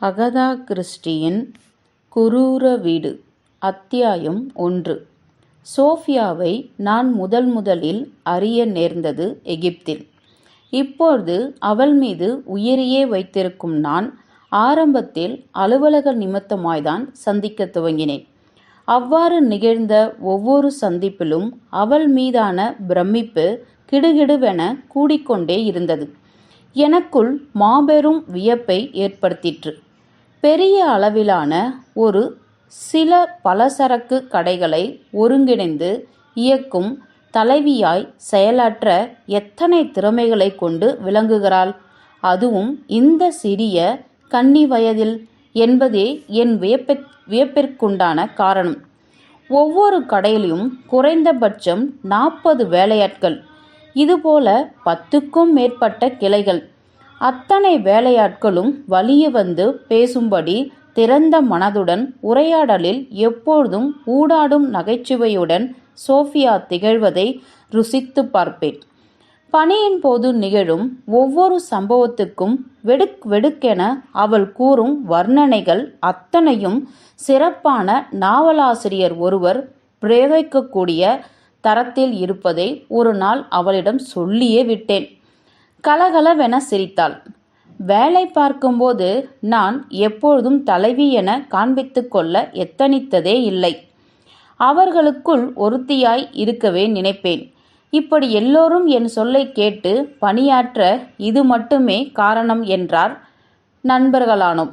Agatha கிறிஸ்டியின் குரூர வீடு அத்தியாயம் ஒன்று சோஃபியாவை நான் முதல் முதலில் அறிய நேர்ந்தது எகிப்தில். இப்போது அவள் மீது உயிரையே வைத்திருக்கும் நான் ஆரம்பத்தில் அலுவலக நிமித்தமாய்தான் சந்திக்கத் துவங்கினேன். அவ்வாறு நிகழ்ந்த ஒவ்வொரு சந்திப்பிலும் அவள் மீதான பிரமிப்பு கிடுகிடுவென கூடிக்கொண்டே இருந்தது. எனக்குள் மாபெரும் வியப்பை ஏற்படுத்திற்று. பெரிய அளவிலான ஒரு சில பலசரக்கு கடைகளை ஒருங்கிணைந்து இயக்கும் தலைவியாய் செயலாற்ற எத்தனை திறமைகளைக் கொண்டு விளங்குகிறாள் அதுவும் இந்த சிறிய கன்னி வயதில் என்பதே என் வியப்ப வியப்பிற்குண்டான காரணம். ஒவ்வொரு கடையிலும் குறைந்தபட்சம் நாற்பது வேலையாட்கள். இதுபோல பத்துக்கும் மேற்பட்ட கிளைகள். அத்தனை வேலையாட்களும் வலிய வந்து பேசும்படி திறந்த மனதுடன் உரையாடலில் எப்பொழுதும் ஊடாடும் நகைச்சுவையுடன் சோஃபியா திகழ்வதை ருசித்துப் பார்ப்பேன். பணியின் போது நிகழும் ஒவ்வொரு சம்பவத்துக்கும் வெடுக் வெடுக்கென அவள் கூறும் வர்ணனைகள் அத்தனையும் சிறப்பான நாவலாசிரியர் ஒருவர் பிரயோகிக்கக்கூடிய தரத்தில் இருப்பதை ஒரு நாள் அவளிடம் சொல்லியே விட்டேன். கலகலவென சிரித்தாள். வேலை பார்க்கும்போது நான் எப்பொழுதும் தலைவி என காண்பித்து கொள்ள எத்தனித்ததே இல்லை. அவர்களுக்குள் ஒருத்தியாய் இருக்கவே நினைப்பேன். இப்படி எல்லோரும் என் சொல்லை கேட்டு பணியாற்ற இது மட்டுமே காரணம் என்றார் நண்பர்களானோம்.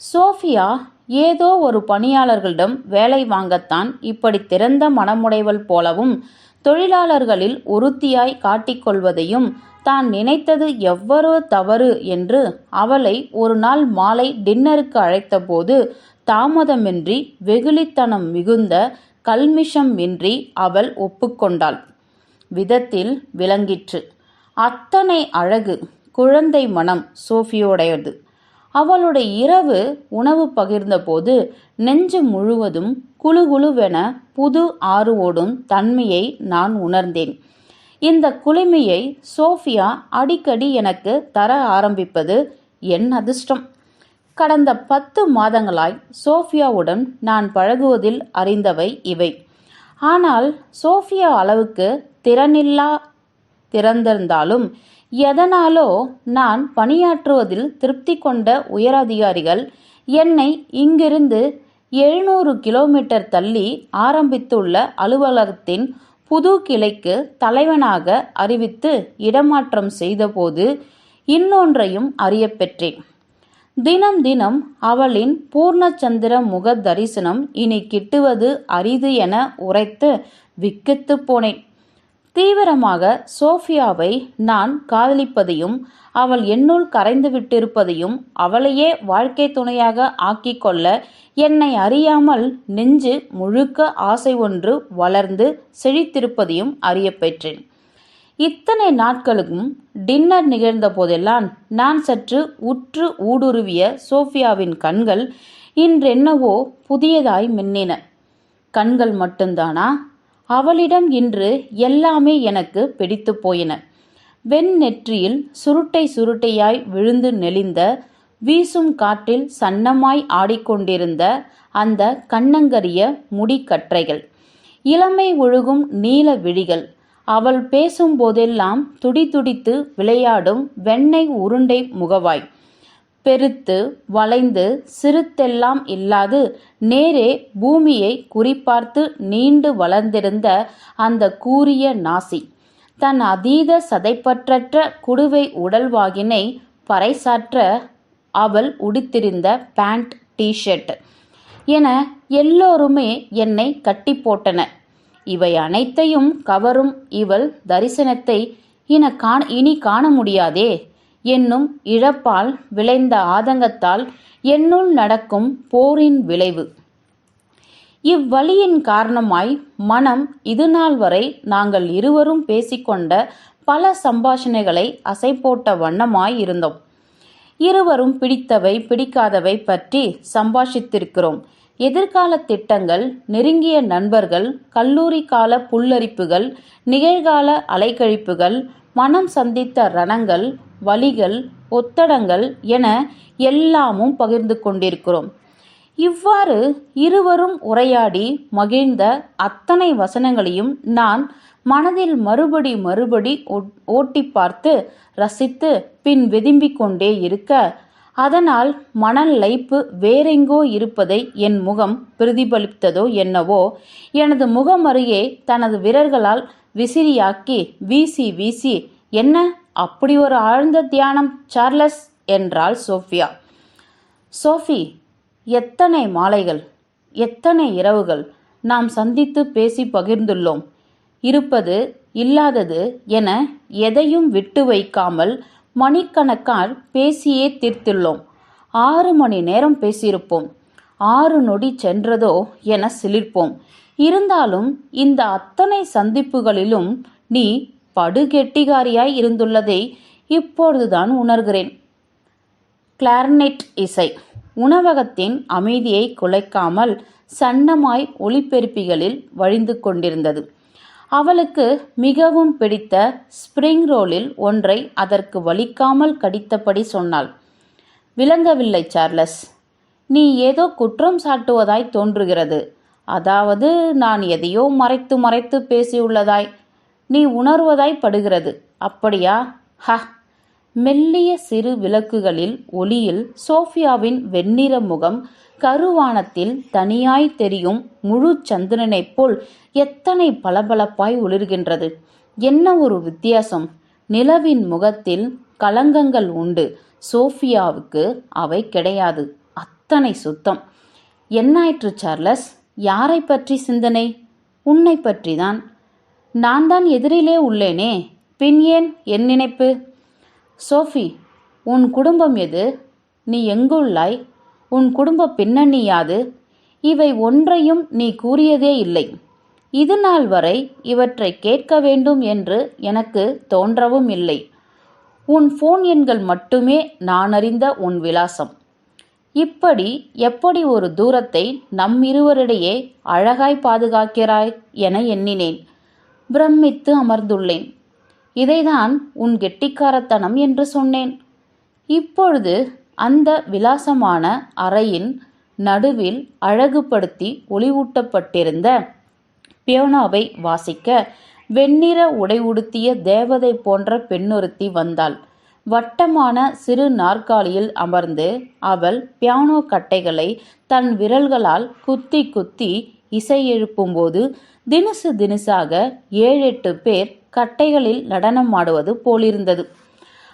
சோஃபியா ஏதோ ஒரு பணியாளர்களிடம் வேலை வாங்கத்தான் இப்படி திறந்த மனமுடைவள் போலவும் தொழிலாளர்களில் ஒருத்தியாய் காட்டிக்கொள்வதையும் தான் நினைத்தது எவ்வளோ தவறு என்று அவளை ஒரு நாள் மாலை டின்னருக்கு அழைத்தபோது தாமதமின்றி வெகுளித்தனம் மிகுந்த கல்மிஷமின்றி அவள் ஒப்புக்கொண்டாள். விதத்தில் விளங்கிற்று. அத்தனை அழகு குழந்தை மனம் சோஃபியோடையது. அவளுடைய இரவு உணவு பகிர்ந்தபோது நெஞ்சு முழுவதும் குழுகுழுவென புது ஆறு ஓடும் தன்மையை நான் உணர்ந்தேன். இந்த குளுமையை சோஃபியா அடிக்கடி எனக்கு தர ஆரம்பிப்பது என் அதிர்ஷ்டம். கடந்த பத்து மாதங்களாய் சோஃபியாவுடன் நான் பழகுவதில் அறிந்தவை இவை. ஆனால் சோஃபியா அளவுக்கு திறனில்லா திறந்திருந்தாலும் எதனாலோ நான் பணியாற்றுவதில் திருப்தி கொண்ட உயரதிகாரிகள் என்னை இங்கிருந்து எழுநூறு கிலோமீட்டர் தள்ளி ஆரம்பித்துள்ள அலுவலகத்தின் புது கிளைக்கு தலைவனாக அறிவித்து இடமாற்றம் செய்தபோது இன்னொன்றையும் அறியப்பெற்றேன் தினம் தினம் அவளின் பூர்ணச்சந்திர முக தரிசனம் இனி கிட்டுவது அரிது என உரைத்து விக்கித்து போனேன். தீவிரமாக சோஃபியாவை நான் காதலிப்பதையும் அவள் என்னுள் கரைந்துவிட்டிருப்பதையும் அவளையே வாழ்க்கை துணையாக ஆக்கிக் கொள்ள என்னை அறியாமல் நெஞ்சு முழுக்க ஆசை ஒன்று வளர்ந்து செழித்திருப்பதையும் அறியப்பெற்றேன் இத்தனை நாட்களுக்கும் டின்னர் நிகழ்ந்த போதெல்லாம் நான் சற்று உற்று ஊடுருவிய சோஃபியாவின் கண்கள் இன்றென்னவோ புதியதாய் மின்னின. கண்கள் மட்டும்தானா அவளிடம் இன்று எல்லாமே எனக்கு பிடித்து போயின. வெண் நெற்றியில் சுருட்டை சுருட்டையாய் விழுந்து நெளிந்த வீசும் காற்றில் சன்னமாய் ஆடிக்கொண்டிருந்த அந்த கண்ணங்கரிய முடிக்கற்றைகள். இளமை ஒழுகும் நீல விழிகள். அவள் பேசும் போதெல்லாம் துடிதுடித்து விளையாடும் வெண்ணெய் உருண்டை முகவாய். பெருத்து வளைந்து சிறுத்தெல்லாம் இல்லாது நேரே பூமியைக் குறிப்பார்த்து நீண்டு வளர்ந்திருந்த அந்த கூரிய நாசி. தன் அதீத சதைப்பற்றற்ற குடுவை உடல்வாகினை பறைசாற்ற அவள் உடுத்திருந்த பேண்ட் டீ ஷர்ட். என எல்லோருமே என்னை கட்டி போட்டனர். இவை அனைத்தையும் கவரும் இவள் தரிசனத்தை இனி காண முடியாதே என்னும் இழப்பால் விளைந்த ஆதங்கத்தால் என்னுள் நடக்கும் போரின் விளைவு. இவ்வழியின் காரணமாய் மனம் இதுநாள் வரை நாங்கள் இருவரும் பேசிக்கொண்ட பல சம்பாஷணைகளை அசைபோட்ட வண்ணமாய் இருந்தோம். இருவரும் பிடித்தவை பிடிக்காதவை பற்றி சம்பாஷித்திருக்கிறோம். எதிர்காலத் திட்டங்கள் நெருங்கிய நண்பர்கள் கல்லூரி கால புல்லரிப்புகள் நிகழ்கால அலைக்கழிப்புகள் மனம் சந்தித்த ரணங்கள் வழிகள் ஒத்தடங்கள் என எல்லாமும் பகிர்ந்து கொண்டிருக்கிறோம். இவ்வாறு இருவரும் உரையாடி மகிழ்ந்த அத்தனை வசனங்களையும் நான் மனதில் மறுபடி மறுபடி ஓட்டி பார்த்து ரசித்து பின் வெதும்பிக் கொண்டே இருக்க அதனால் மணல் லைப்பு வேறெங்கோ இருப்பதை என் முகம் பிரதிபலித்ததோ என்னவோ எனது முகம் அருகே தனது விரல்களால் விசிறியாக்கி வீசி வீசி என்ன? அப்படி ஒரு ஆழ்ந்த தியானம் சார்லஸ் என்றாள் சோஃபியா. சோஃபி எத்தனை மாலைகள் எத்தனை இரவுகள் நாம் சந்தித்து பேசி பகிர்ந்துள்ளோம். இருப்பது இல்லாதது என எதையும் விட்டு வைக்காமல் மணிக்கணக்கால் பேசியே தீர்த்துள்ளோம். ஆறு மணி நேரம் பேசியிருப்போம். ஆறு நொடி சென்றதோ என சிலிர்ப்போம். இருந்தாலும் இந்த அத்தனை சந்திப்புகளிலும் நீ படுகெட்டிகாரியாய் இருந்துள்ளதை இப்பொழுதுதான் உணர்கிறேன். கிளார்னெட் இசை. உணவகத்தின் அமைதியை குலைக்காமல் சன்னமாய் ஒளிபெருப்பிகளில் வழிந்து கொண்டிருந்தது. அவளுக்கு மிகவும் பிடித்த ஸ்பிரிங் ரோலில் ஒன்றை அதற்கு வலிக்காமல் கடித்தபடி சொன்னாள். விளங்கவில்லை சார்லஸ். நீ ஏதோ குற்றம் சாட்டுவதாய் தோன்றுகிறது. அதாவது நான் எதையோ மறைத்து மறைத்து பேசியுள்ளதாய். நீ உணர்வதாய் படுகிறது. அப்படியா? ஹ. மெல்லிய சிறு விளக்குகளில் ஒளியில் சோஃபியாவின் வெண்ணிற முகம் கருவானத்தில் தனியாய் தெரியும் முழு சந்திரனைப் போல் எத்தனை பளபளப்பாய் ஒளிர்கின்றது. என்ன ஒரு வித்தியாசம். நிலவின் முகத்தில் களங்கங்கள் உண்டு. சோஃபியாவுக்கு அவை கிடையாது. அத்தனை சுத்தம். என்னாயிற்று சார்லஸ்? யாரை பற்றி சிந்தனை? உன்னை பற்றிதான். நான் தான் எதிரிலே உள்ளேனே. பின் ஏன் என் நினைப்பு? சோஃபி உன் குடும்பம் எது? நீ எங்குள்ளாய் உன் குடும்ப பின்னணி யாது? இவை ஒன்றையும் நீ கூறியதே இல்லை. இது நாள் வரை இவற்றை கேட்க வேண்டும் என்று எனக்கு தோன்றவும் இல்லை. உன் ஃபோன் எண்கள் மட்டுமே நான் அறிந்த உன் விலாசம். இப்படி எப்படி ஒரு தூரத்தை நம் இருவரிடையே அழகாய் பாதுகாக்கிறாய் என எண்ணினேன். பிரமித்து அமர்ந்துள்ளேன். இதைதான் உன் கெட்டிக்காரத்தனம் என்று சொன்னேன். இப்பொழுது அந்த விலாசமான அறையின் நடுவில் அழகுபடுத்தி ஒளிவூட்டப்பட்டிருந்த பியோனாவை வாசிக்க வெண்ணிற உடை உடுத்திய தேவதை போன்ற பெண்ணொருத்தி வந்தாள். வட்டமான சிறு நாற்காலியில் அமர்ந்து அவள் பியானோ கட்டைகளை தன் விரல்களால் குத்தி குத்தி இசை எழுப்பும்போது தினுசு தினுசாக ஏழெட்டு பேர் கட்டைகளில் நடனம் ஆடுவது போலிருந்தது.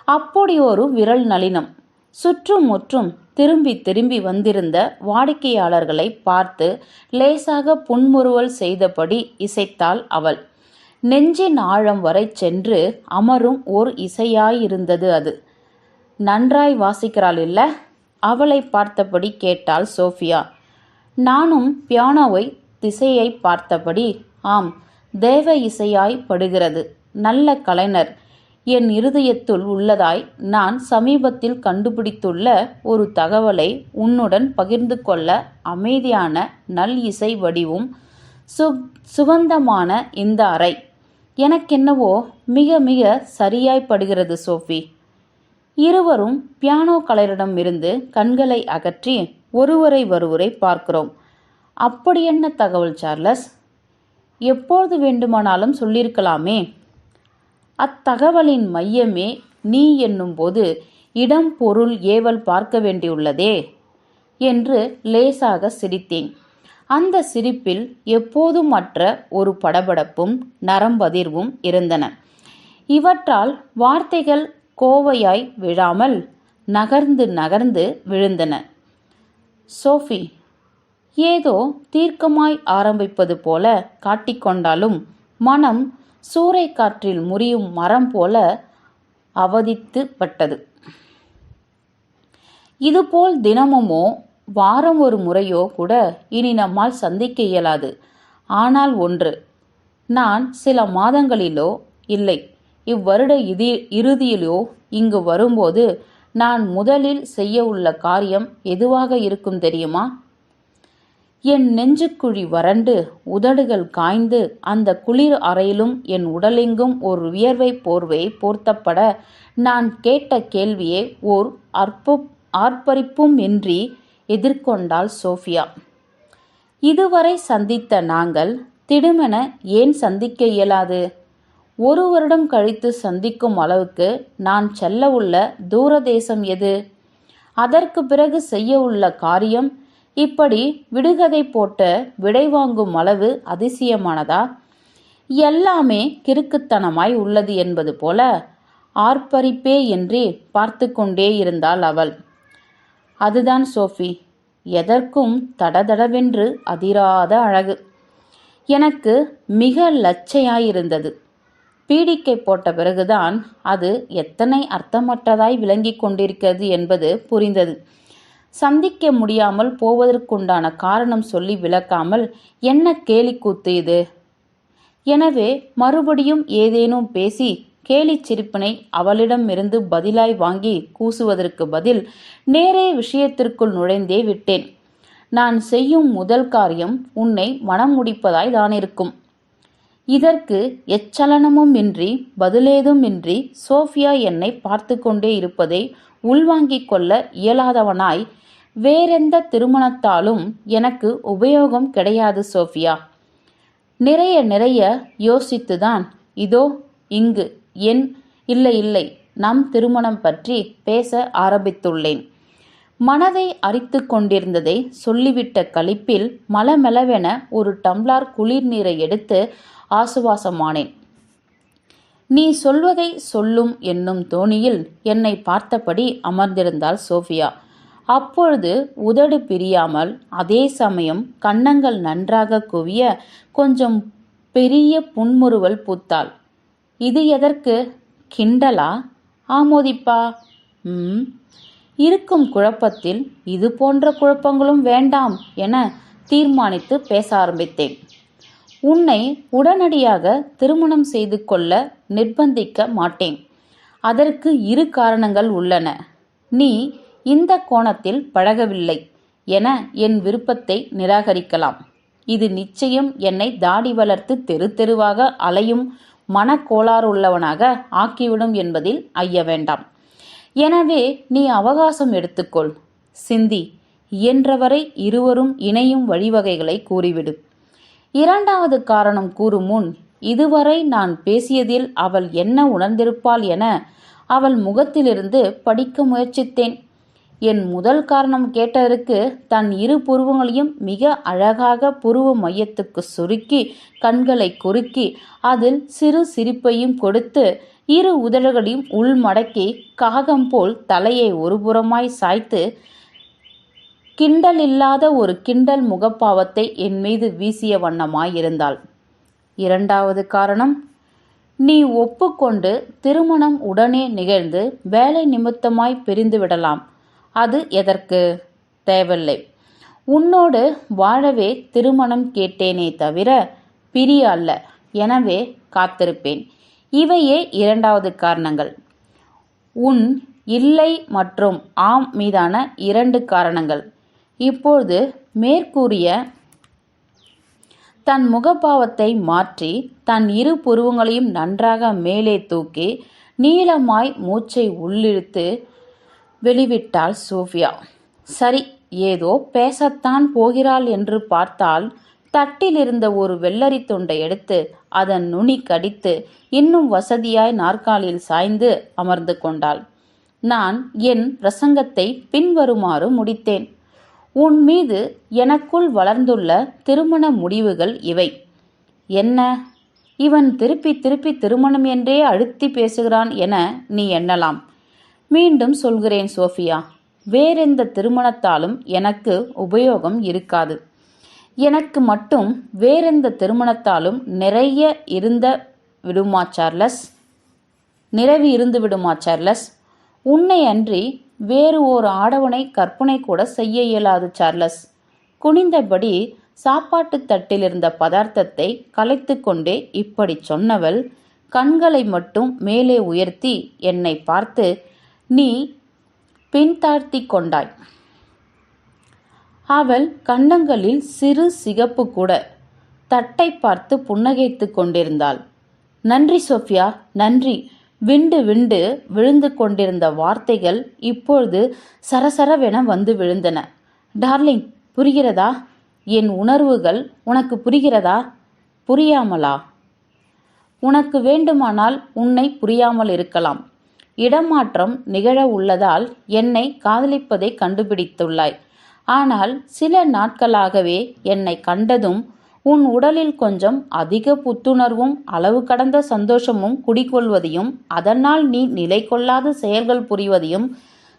அப்படி ஒரு விரல் நளினம். சுற்றும் முற்றும் திரும்பி திரும்பி வந்திருந்த வாடிக்கையாளர்களை பார்த்து லேசாக புன்முறுவல் செய்தபடி இசைத்தாள் அவள். நெஞ்சின் ஆழம் வரை சென்று அமரும் ஓர் இசையாயிருந்தது அது. நன்றாய் வாசிக்கிறாள் இல்ல? அவளை பார்த்தபடி கேட்டாள் சோஃபியா. நானும் பியானோவை திசையை பார்த்தபடி ஆம் தேவ இசையாய் படுகிறது. நல்ல கலைஞர். என் இருதயத்துள் உள்ளதாய் நான் சமீபத்தில் கண்டுபிடித்துள்ள ஒரு தகவலை உன்னுடன் பகிர்ந்து கொள்ள அமைதியான நல் இசை வடிவும் சு சுகந்தமான இந்த அறை. எனக்கென்னவோ மிக மிக சரியாய் படுகிறது சோஃபி இருவரும் பியானோ கலையரிடமிருந்து கண்களை அகற்றி ஒருவரை ஒருவரை பார்க்கிறோம். அப்படி என்ன தகவல் சார்லஸ்? எப்போது வேண்டுமானாலும் சொல்லியிருக்கலாமே. அத்தகவலின் மையமே நீ என்னும்போது இடம் பொருள் ஏவல் பார்க்க வேண்டியுள்ளதே என்று லேசாக சிரித்தேன். அந்த சிரிப்பில் எப்போதும் மற்ற ஒரு படபடப்பும் நரம்பதிர்வும் இருந்தன. இவற்றால் வார்த்தைகள் கோவையாய் விழாமல் நகர்ந்து நகர்ந்து விழுந்தன. சோஃபி ஏதோ தீர்க்கமாய் ஆரம்பிப்பது போல காட்டிக்கொண்டாலும் மனம் சூறைக்காற்றில் முறியும் மரம் போல அவதித்து பட்டது இதுபோல் தினமுமோ வாரம் ஒரு முறையோ கூட இனி நம்மால் சந்திக்க இயலாது. ஆனால் ஒன்று நான் சில மாதங்களிலோ இல்லை இவ்வருட இதி இறுதியிலோ இங்கு வரும்போது நான் முதலில் செய்ய உள்ள காரியம் எதுவாக இருக்கும் தெரியுமா? என் நெஞ்சுக்குழி வறண்டு உதடுகள் காய்ந்து அந்த குளிர் அறையிலும் என் உடலெங்கும் ஒரு வியர்வை போர்வை போர்த்தப்பட நான் கேட்ட கேள்வியை ஓர் அற்பு ஆர்ப்பரிப்பும் இன்றி எதிர்கொண்டாள் சோஃபியா. இதுவரை சந்தித்த நாங்கள் திடுமென ஏன் சந்திக்க இயலாது? ஒரு வருடம் கழித்து சந்திக்கும் அளவுக்கு நான் செல்ல உள்ள தூரதேசம் எது? அதற்கு பிறகு செய்ய உள்ள காரியம் இப்படி விடுகதை போட்ட விடை வாங்கும் அளவு அதிசயமானதா? எல்லாமே கிறுக்குத்தனமாய் உள்ளது என்பது போல ஆர்ப்பரிப்பே என்று பார்த்து கொண்டே இருந்தாள் அவள். அதுதான் சோஃபி. எதற்கும் தடதடவென்று அதிராத அழகு. எனக்கு மிக லச்சையாயிருந்தது பீடிக்கை போட்ட பிறகுதான் அது எத்தனை அர்த்தமற்றதாய் விளங்கிக் கொண்டிருக்கிறது என்பது புரிந்தது. சந்திக்க முடியாமல் போவதற்குண்டான காரணம் சொல்லி விளக்காமல் என்ன கேலி கூத்து இது? எனவே மறுபடியும் ஏதேனும் பேசி கேலிச் சிரிப்பினை அவளிடமிருந்து பதிலாய் வாங்கி கூசுவதற்கு பதில் நேரே விஷயத்திற்குள் நுழைந்தே விட்டேன். நான் செய்யும் முதல் காரியம் உன்னை மனம் முடிப்பதாய் தானிருக்கும் இதற்கு எச்சலனமும் இன்றி பதிலேதும் இன்றி சோஃபியா என்னை பார்த்து கொண்டே இருப்பதை உள்வாங்கிக் கொள்ள இயலாதவனாய் வேறெந்த திருமணத்தாலும் எனக்கு உபயோகம் கிடையாது சோஃபியா. நிறைய நிறைய யோசித்துதான் இதோ இங்கு என் இல்லை இல்லை நம் திருமணம் பற்றி பேச ஆரம்பித்துள்ளேன். மனதை அரித்து கொண்டிருந்ததை சொல்லிவிட்ட கழிப்பில் மலமெலவென ஒரு டம்ளார் குளிர் நீரை எடுத்து ஆசுவாசமானேன். நீ சொல்வதை சொல்லும் என்னும் தோணியில் என்னை பார்த்தபடி அமர்ந்திருந்தாள் சோஃபியா. அப்பொழுது உதடு பிரியாமல் அதே சமயம் கன்னங்கள் நன்றாக குவிய கொஞ்சம் பெரிய புன்முறுவல் பூத்தாள். இது எதற்கு? கிண்டலா? ஆமோதிப்பா. ம். இருக்கும் குழப்பத்தில் இது போன்ற குழப்பங்களும் வேண்டாம் என தீர்மானித்து பேச ஆரம்பித்தேன். உன்னை உடனடியாக திருமணம் செய்து கொள்ள நிர்பந்திக்க மாட்டேன். அதற்கு இரு காரணங்கள் உள்ளன. நீ இந்த கோணத்தில் பழகவில்லை என என் விருப்பத்தை நிராகரிக்கலாம். இது நிச்சயம் என்னை தாடி வளர்த்து தெரு தெருவாக அலையும் மனக்கோளாறுள்ளவனாக ஆக்கிவிடும் என்பதில் ஐய வேண்டாம். எனவே நீ அவகாசம் எடுத்துக்கொள். சிந்தி இயன்றவரை இருவரும் இணையும் வழிவகைகளை கூறிவிடு. இரண்டாவது காரணம் கூறும் முன் இதுவரை நான் பேசியதில் அவள் என்ன உணர்ந்திருப்பாள் என அவள் முகத்திலிருந்து படிக்க முயற்சித்தேன். என் முதல் காரணம் கேட்டதற்கு தன் இரு புருவங்களையும் மிக அழகாக புருவ மையத்துக்கு சுருக்கி கண்களை குறுக்கி அதில் சிறு சிரிப்பையும் கொடுத்து இரு உதடுகளையும் உள்மடக்கி காகம் போல் தலையை ஒருபுறமாய் சாய்த்து கிண்டல் இல்லாத ஒரு கிண்டல் முகப்பாவத்தை என் மீது வீசிய வண்ணமாயிருந்தாள். இரண்டாவது காரணம் நீ ஒப்புக்கொண்டு திருமணம் உடனே நிகழ்ந்து வேலை நிமித்தமாய் பிரிந்து விடலாம் அது எதற்கு? தேவையில்லை. உன்னோடு வாழவே திருமணம் கேட்டேனே தவிர பிரிய அல்ல. எனவே காத்திருப்பேன். இவையே இரண்டாவது காரணங்கள். உன் இல்லை மற்றும் ஆம் மீதான இரண்டு காரணங்கள். இப்பொழுது மேற்கூறிய தன் முகபாவத்தை மாற்றி தன் இரு புருவங்களையும் நன்றாக மேலே தூக்கி நீளமாய் மூச்சை உள்ளிழுத்து வெளிவிட்டாள் சோஃபியா. சரி ஏதோ பேசத்தான் போகிறாள் என்று பார்த்தால் தட்டில் இருந்த ஒரு வெள்ளரி துண்டை எடுத்து அதன் நுனி கடித்து இன்னும் வசதியாய் நாற்காலியில் சாய்ந்து அமர்ந்து கொண்டாள். நான் என் பிரசங்கத்தை பின்வருமாறு முடித்தேன். உன் மீது எனக்குள் வளர்ந்துள்ள திருமண முடிவுகள் இவை. என்ன? இவன் திருப்பி திருப்பி திருமணம் என்றே அழுத்தி பேசுகிறான் என நீ எண்ணலாம். மீண்டும் சொல்கிறேன் சோஃபியா வேறெந்த திருமணத்தாலும் எனக்கு உபயோகம் இருக்காது. எனக்கு மட்டும் வேறெந்த திருமணத்தாலும் நிறைய இருந்த விடுமா சார்லஸ்? நிறைவு இருந்து விடுமா சார்லஸ்? உன்னை அன்றி வேறு ஓர் ஆடவனை கற்பனை கூட செய்ய இயலாது சார்லஸ். குனிந்தபடி சாப்பாட்டு தட்டில் இருந்த பதார்த்தத்தை கலைத்து கொண்டே இப்படி சொன்னவள் கண்களை மட்டும் மேலே உயர்த்தி என்னை பார்த்து நீ பின்தாழ்த்தி கொண்டாய். அவள் கன்னங்களில் சிறு சிகப்பு கூட தட்டை பார்த்து புன்னகைத்துக் கொண்டிருந்தாள். நன்றி சோஃபியா நன்றி. விண்டு விண்டு விழுந்து கொண்டிருந்த வார்த்தைகள் இப்பொழுது சரசரவென வந்து விழுந்தன. டார்லிங் புரிகிறதா? என் உணர்வுகள் உனக்கு புரிகிறதா? புரியாமலா? உனக்கு வேண்டுமானால் உன்னை புரியாமல் இருக்கலாம். இடமாற்றம் நிகழ உள்ளதால் என்னை காதலிப்பதை கண்டுபிடித்துள்ளாய். ஆனால் சில நாட்களாகவே என்னை கண்டதும் உன் உடலில் கொஞ்சம் அதிக புத்துணர்வும் அளவு கடந்த சந்தோஷமும் குடிகொள்வதையும் அதனால் நீ நிலை கொள்ளாத செயல்கள் புரிவதையும்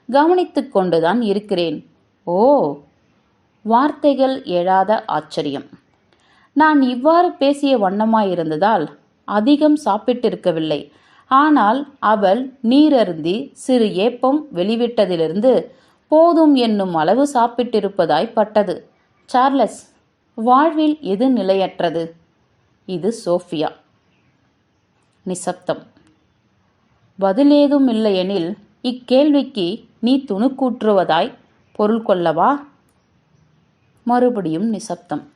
கவனித்து கொண்டுதான் இருக்கிறேன். ஓ வார்த்தைகள் எழாத ஆச்சரியம். நான் இவ்வாறு பேசிய வண்ணமாயிருந்ததால் அதிகம் சாப்பிட்டிருக்கவில்லை. ஆனால் அவள் நீரருந்தி சிறு ஏப்பம் வெளிவிட்டதிலிருந்து போதும் என்னும் அளவு சாப்பிட்டிருப்பதாய் பட்டது. சார்லஸ் வாழ்வில் எது நிலையற்றது? இது சோஃபியா. நிசப்தம். பதிலேதும் இல்லையெனில் இக்கேள்விக்கு நீ துணுக்கூற்றுவதாய் பொருள் கொள்ளவா? மறுபடியும் நிசப்தம்.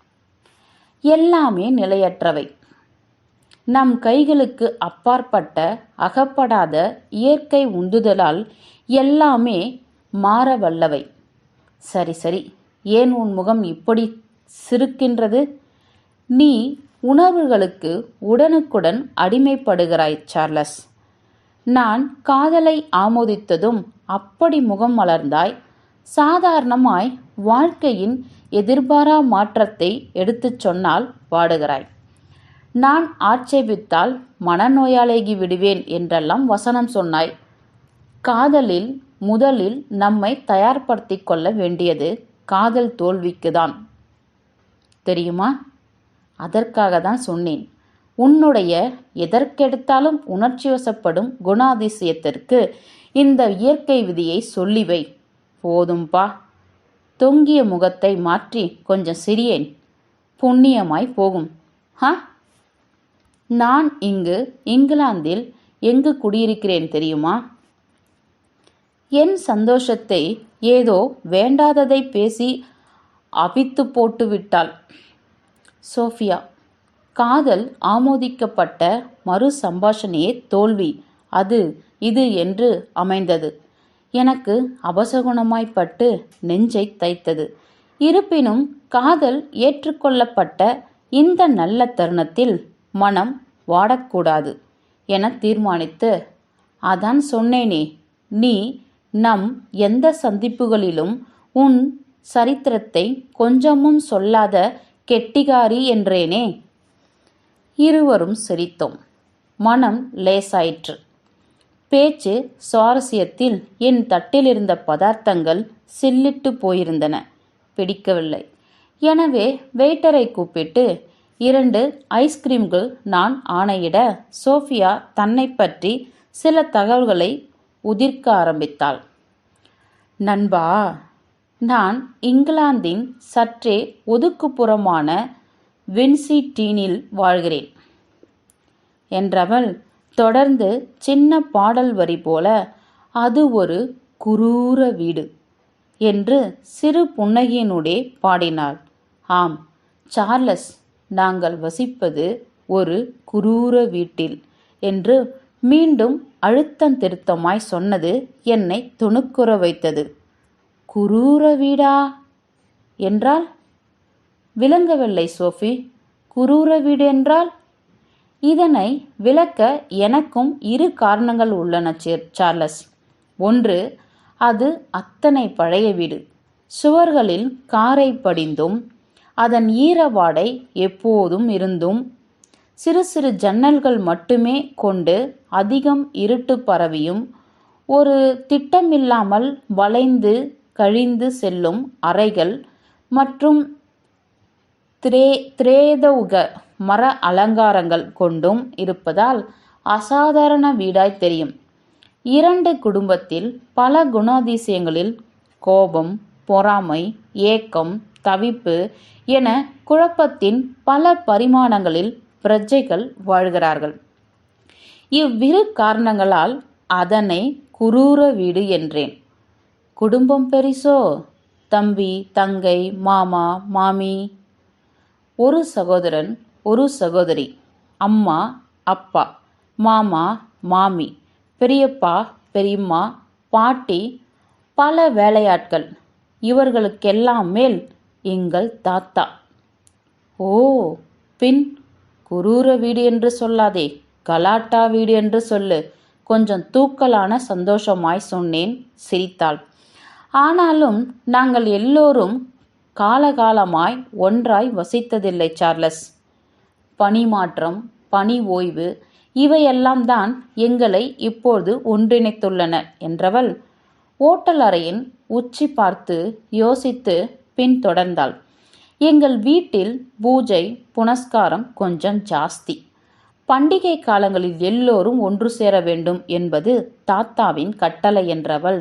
எல்லாமே நிலையற்றவை. நம் கைகளுக்கு அப்பாற்பட்ட அகப்படாத இயற்கை உந்துதலால் எல்லாமே மாற வல்லவை. சரி சரி. ஏன் உன் முகம் இப்படி சிரிக்கின்றது நீ உணர்வுகளுக்கு உடனுக்குடன் அடிமைப்படுகிறாய் சார்லஸ். நான் காதலை ஆமோதித்ததும் அப்படி முகம் மலர்ந்தாய். சாதாரணமாய் வாழ்க்கையின் எதிர்பாரா மாற்றத்தை எடுத்துச் சொன்னால் வாடுகிறாய். நான் ஆட்சேபித்தால் மனநோயாளிகி விடுவேன் என்றெல்லாம் வசனம் சொன்னாய். காதலில் முதலில் நம்மை தயார்படுத்திக் கொள்ள வேண்டியது காதல் தோல்விக்குதான். தெரியுமா? அதற்காக தான் சொன்னேன். உன்னுடைய எதற்கெடுத்தாலும் உணர்ச்சி வசப்படும் குணாதிசயத்திற்கு இந்த இயற்கை விதியை சொல்லி வை போதும்பா. தொங்கிய முகத்தை மாற்றி கொஞ்சம் சிறியேன். புண்ணியமாய் போகும். ஹா? நான் இங்கு இங்கிலாந்தில் எங்கு குடியிருக்கிறேன் தெரியுமா? என் சந்தோஷத்தை ஏதோ வேண்டாததை பேசி அவித்து போட்டு விட்டாள் சோஃபியா காதல் ஆமோதிக்கப்பட்ட மறு சம்பாஷணையே தோல்வி. அது இது என்று அமைந்தது. எனக்கு அபசகுணமாய்ப்பட்டு நெஞ்சை தைத்தது. இருப்பினும் காதல் ஏற்றுக்கொள்ளப்பட்ட இந்த நல்ல தருணத்தில் மனம் வாடக்கூடாது என தீர்மானித்து அதான் சொன்னேனே நீ நம் எந்த சந்திப்புகளிலும் உன் சரித்திரத்தை கொஞ்சமும் சொல்லாத கெட்டிகாரி என்றேனே. இருவரும் சிரித்தோம். மனம் லேசாயிற்று. பேச்சு சுவாரஸ்யத்தில் என் தட்டிலிருந்த பதார்த்தங்கள் சில்லிட்டு போயிருந்தன. பிடிக்கவில்லை. எனவே வெயிட்டரை கூப்பிட்டு இரண்டு ஐஸ்கிரீம்கள் நான் ஆணையிட சோஃபியா தன்னை பற்றி சில தகவல்களை உதிர்க்க ஆரம்பித்தாள். நண்பா நான் இங்கிலாந்தின் சற்றே ஒதுக்குப்புறமான வின்சிடீனில் வாழ்கிறேன் என்றவள் தொடர்ந்து சின்ன பாடல் வரி போல அது ஒரு குரூர வீடு என்று சிறு புன்னகையினுடே பாடினாள். ஆம் சார்லஸ் நாங்கள் வசிப்பது ஒரு குரூர வீட்டில் என்று மீண்டும் அழுத்தம் திருத்தமாய் சொன்னது என்னை துணுக்குற வைத்தது. குரூர வீடா? என்றால் விளங்கவில்லை சோஃபி. குரூர வீடு என்றால்? இதனை விளக்க எனக்கும் இரு காரணங்கள் உள்ளன சார்லஸ். ஒன்று அது அத்தனை பழைய வீடு. சுவர்களில் காரை படிந்தும் அதன் ஈரவாடை எப்போதும் இருந்தும் சிறு சிறு ஜன்னல்கள் மட்டுமே கொண்டு அதிகம் இருட்டு பரவியும் ஒரு திட்டமில்லாமல் வளைந்து கழிந்து செல்லும் அறைகள் மற்றும் திரே திரேதவுக மர அலங்காரங்கள் கொண்டும் இருப்பதால் அசாதாரண வீடாய் தெரியும். இரண்டு குடும்பத்தில் பல குணாதிசயங்களில் கோபம் பொறாமை ஏக்கம் தவிப்பு என குழப்பத்தின் பல பரிமாணங்களில் பிரஜைகள் வாழ்கிறார்கள். இவ்விரு காரணங்களால் அதனை குரூர வீடு என்றேன். குடும்பம் பெரிசோ? தம்பி தங்கை மாமா மாமி. ஒரு சகோதரன் ஒரு சகோதரி. அம்மா அப்பா. மாமா மாமி. பெரியப்பா பெரியம்மா பாட்டி. பல வேலையாட்கள். இவர்களுக்கெல்லாம் மேல் எங்கள் தாத்தா. ஓ பின் குரூர வீடு என்று சொல்லாதே. கலாட்டா வீடு என்று சொல்லு. கொஞ்சம் தூக்கலான சந்தோஷமாய் சொன்னேன் சிரித்தாள். ஆனாலும் நாங்கள் எல்லோரும் காலகாலமாய் ஒன்றாய் வசித்ததில்லை சார்லஸ். பணிமாற்றம் பணி ஓய்வு இவையெல்லாம் தான் எங்களை இப்போது ஒன்றிணைத்துள்ளன என்றவள் ஓட்டல் அறையின் உச்சி பார்த்து யோசித்து பின் தொடர்ந்தாள் எங்கள் வீட்டில் பூஜை புனஸ்காரம் கொஞ்சம் ஜாஸ்தி. பண்டிகை காலங்களில் எல்லோரும் ஒன்று சேர வேண்டும் என்பது தாத்தாவின் கட்டளை என்றவள்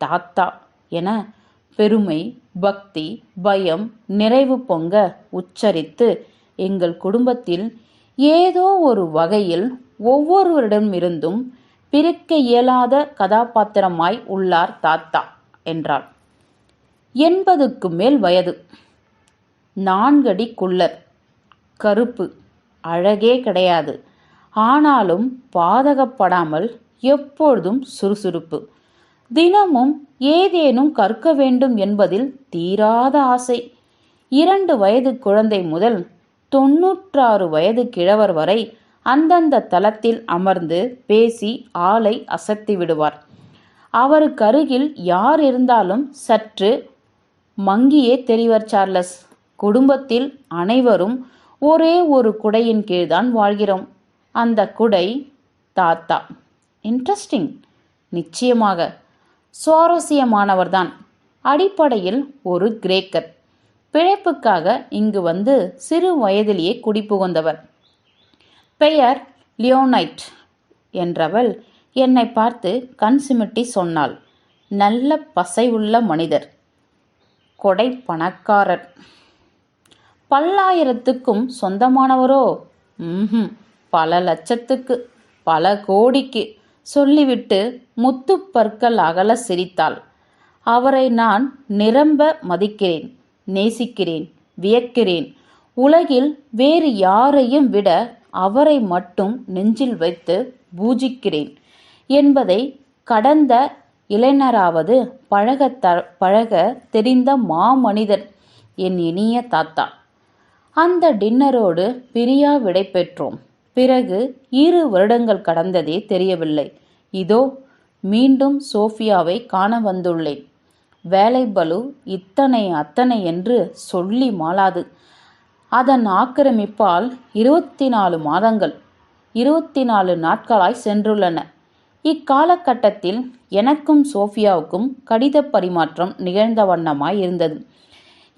தாத்தா என பெருமை பக்தி பயம் நிறைவு பொங்க உச்சரித்து எங்கள் குடும்பத்தில் ஏதோ ஒரு வகையில் ஒவ்வொருவரிடமிருந்தும் பிரிக்க இயலாத கதாபாத்திரமாய் உள்ளார் தாத்தா என்றாள். எண்பதுக்கு மேல் வயது. நான்கடி குள்ளர். கருப்பு. அழகே கிடையாது. ஆனாலும் பாதகப்படாமல் எப்பொழுதும் சுறுசுறுப்பு. தினமும் ஏதேனும் கற்க வேண்டும் என்பதில் தீராத ஆசை. இரண்டு வயது குழந்தை முதல் தொன்னூற்றாறு வயது கிழவர் வரை அந்தந்த தளத்தில் அமர்ந்து பேசி ஆளை அசத்தி விடுவார். அவருக்கு அருகில் யார் இருந்தாலும் சற்று மங்கியே தெரிவர் சார்லஸ். குடும்பத்தில் அனைவரும் ஒரே ஒரு குடையின் கீழ்தான் வாழ்கிறோம். அந்த குடை தாத்தா. இன்ட்ரெஸ்டிங். நிச்சயமாக. சுவாரஸ்யமானவர்தான். அடிப்படையில் ஒரு கிரேக்கர். பிழைப்புக்காக இங்கு வந்து சிறு வயதிலேயே குடிபுகுந்தவர். பெயர் லியோனைட் என்றவள் என்னை பார்த்து கண் சிமிட்டி சொன்னாள். நல்ல பசைவுள்ள மனிதர். கொடை பணக்காரர் பல்லாயிரத்துக்கும் சொந்தமானவரோ? ம் பல லட்சத்துக்கு பல கோடிக்கு. சொல்லிவிட்டு முத்துப்பற்கள் அகல சிரித்தாள். அவரை நான் நிரம்ப மதிக்கிறேன் நேசிக்கிறேன் வியக்கிறேன். உலகில் வேறு யாரையும் விட அவரை மட்டும் நெஞ்சில் வைத்து பூஜிக்கிறேன் என்பதை கடந்த இளைஞராவது பழக த பழக தெரிந்த மாமனிதன் என் இனிய தாத்தா. அந்த டின்னரோடு பிரியா விடை பெற்றோம் பிறகு இரு வருடங்கள் கடந்ததே தெரியவில்லை. இதோ மீண்டும் சோஃபியாவை காண வந்துள்ளேன். வேலை பலு இத்தனை அத்தனை என்று சொல்லி மாளாது. அதன் ஆக்கிரமிப்பால் இருபத்தி நாலு மாதங்கள் இருபத்தி நாலு நாட்களாய் சென்றுள்ளன. இக்காலகட்டத்தில் எனக்கும் சோஃபியாவுக்கும் கடித பரிமாற்றம் நிகழ்ந்த வண்ணமாய் இருந்தது.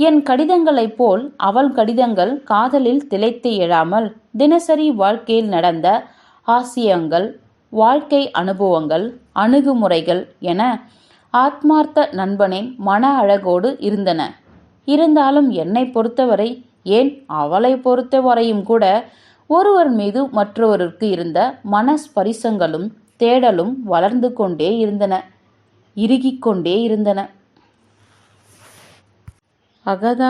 என் கடிதங்களைப் போல் அவள் கடிதங்கள் காதலில் திளைத்து எழாமல் தினசரி வாழ்க்கையில் நடந்த ஆசியங்கள் வாழ்க்கை அனுபவங்கள் அணுகுமுறைகள் என ஆத்மார்த்த நண்பனின் மன அழகோடு இருந்தன. இருந்தாலும் என்னை பொறுத்தவரை ஏன் அவளை பொறுத்தவரையும் கூட ஒருவர் மீது மற்றொருக்கு இருந்த மனஸ்பரிசங்களும் தேடலும் வளர்ந்து கொண்டே இருந்தன இறுகிக் கொண்டே இருந்தன. அகதா